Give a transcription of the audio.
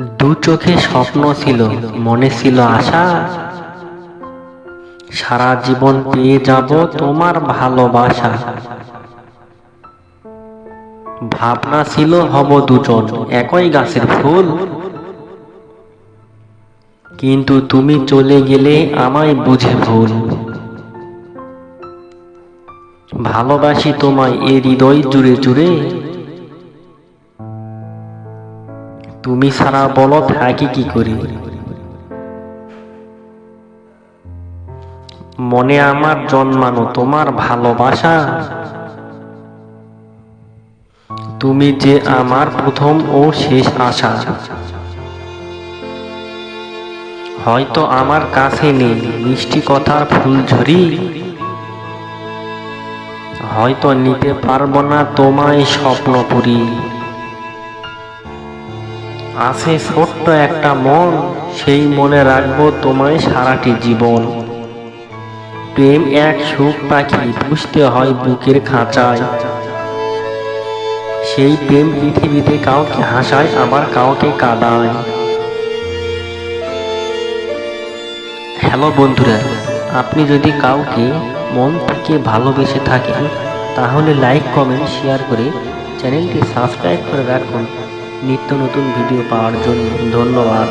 দু চোখে স্বপ্ন ছিল, মনে ছিল আশা। সারা জীবন পেয়ে যাব তোমার ভালোবাসা। ভাবনা ছিল হব দুজন, একই গাছের ফুল। কিন্তু তুমি চলে গেলে আমায় বুঝে ভুল। ভালোবাসি তোমায় এ হৃদয় জুড়ে জুড়ে। তুমি সারা বলো থাকি কি করি? মনে আমার জন্মানো তোমার ভালোবাসা। তুমি যে আমার প্রথম ও শেষ আশা। হয়তো আমার কাছে নেই মিষ্টি কথার ফুলঝুরি হয়তো নিতে পারব না তোমায় স্বপ্ন স্বপ্নপুরী। আছে ছোট্ট একটা মন, সেই মনে রাখব তোমায় সারাটি জীবন। প্রেম এক সুখ পাখি পুষতে হয় বুকের খাঁচায়। সেই প্রেম পৃথিবীতে কাউকে হাসায়, আবার কাউকে কাঁদায়। হ্যালো বন্ধুরা, আপনি যদি কাউকে মন থেকে ভালোবেসে থাকেন, তাহলে লাইক কমেন্ট শেয়ার করে চ্যানেলটি সাবস্ক্রাইব করে রাখুন। নিত্য নতুন ভিডিও পাওয়ার জন্য ধন্যবাদ।